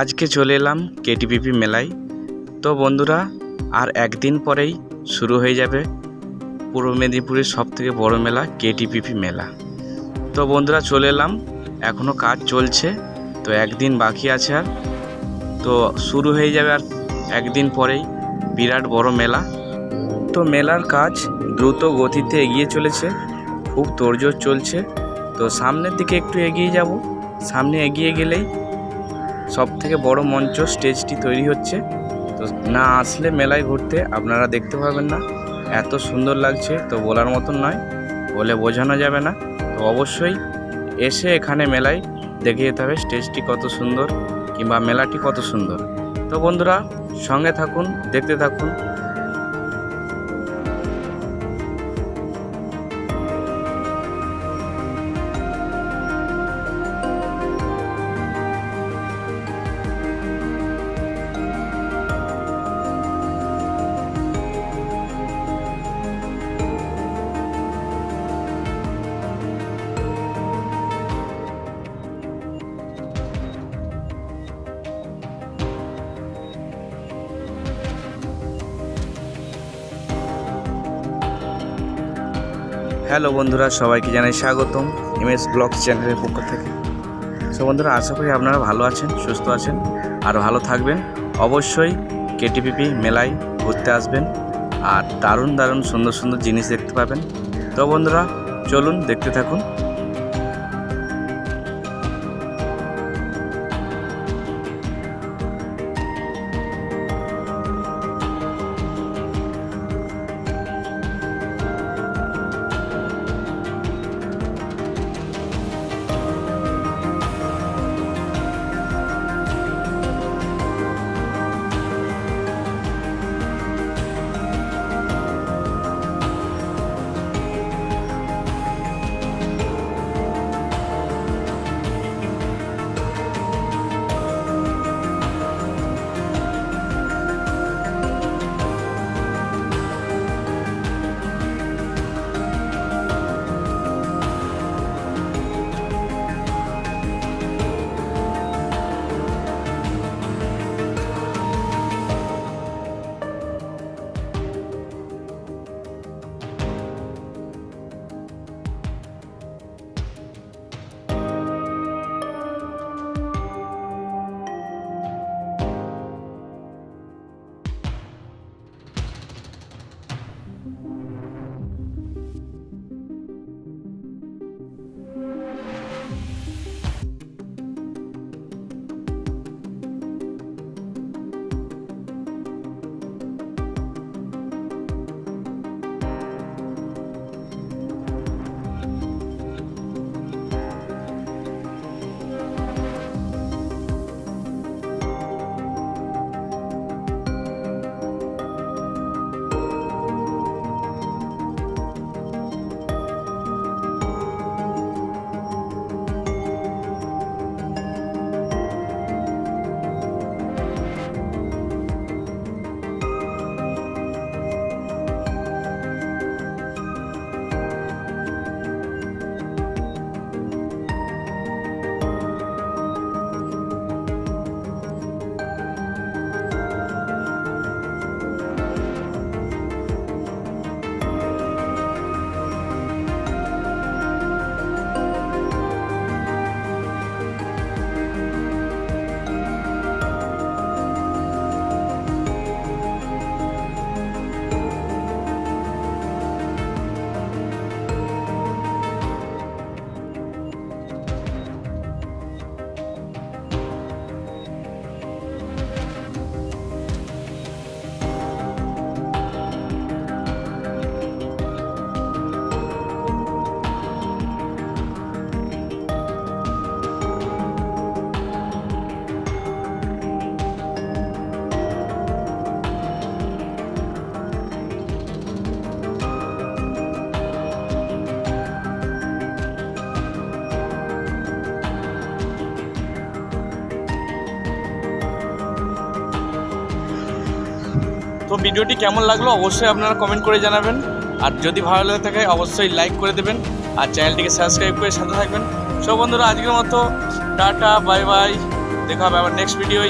আজকে চলে এলাম কেটিপিপি মেলায়। তো বন্ধুরা, আর একদিন পরেই শুরু হয়ে যাবে পূর্ব মেদিনীপুরের সব থেকে বড় মেলা, কেটিপিপি মেলা। তো বন্ধুরা, চলে এলাম। এখনও কাজ চলছে, তো একদিন বাকি আছে আর। তো শুরু হয়ে যাবে আর একদিন পরেই বিরাট বড় মেলা। তো মেলার কাজ দ্রুত গতিতে এগিয়ে চলেছে, খুব তোড়জোড় চলছে। তো সামনের দিকে একটু এগিয়ে যাব। সামনে এগিয়ে গেলেই সব থেকে বড় মঞ্চ স্টেজটি তৈরি হচ্ছে। তো না আসলে মেলায় ঘুরতে আপনারা দেখতে পাবেন না। এত সুন্দর লাগছে, তো বলার মতন নয়। বলে বোঝানো যাবে না। তো অবশ্যই এসে এখানে মেলায় দেখে যেতে হবে স্টেজটি কত সুন্দর কিংবা মেলাটি কত সুন্দর। তো বন্ধুরা, সঙ্গে থাকুন, দেখতে থাকুন। হ্যালো বন্ধুরা, সবাইকে জানাই স্বাগতম এম এস ব্লগ চ্যানেলের পক্ষ থেকে। সো বন্ধুরা, আশা করি আপনারা ভালো আছেন, সুস্থ আছেন আর ভালো থাকবেন। অবশ্যই কেটিপিপি মেলায় ঘুরতে আসবেন আর দারুণ দারুণ সুন্দর সুন্দর জিনিস দেখতে পাবেন। তো, বন্ধুরা, চলুন দেখতে থাকুন। তো ভিডিওটি কেমন লাগল অবশ্যই আপনারা কমেন্ট করে জানাবেন। আর যদি ভালো লেগে থাকে, অবশ্যই লাইক করে দেবেন। আর চ্যানেলটিকে সাবস্ক্রাইব করে সাথে থাকবেন। সব বন্ধুরা, আজকের মতো টাটা বাই বাই দেখা হবে আবার নেক্সট ভিডিওয়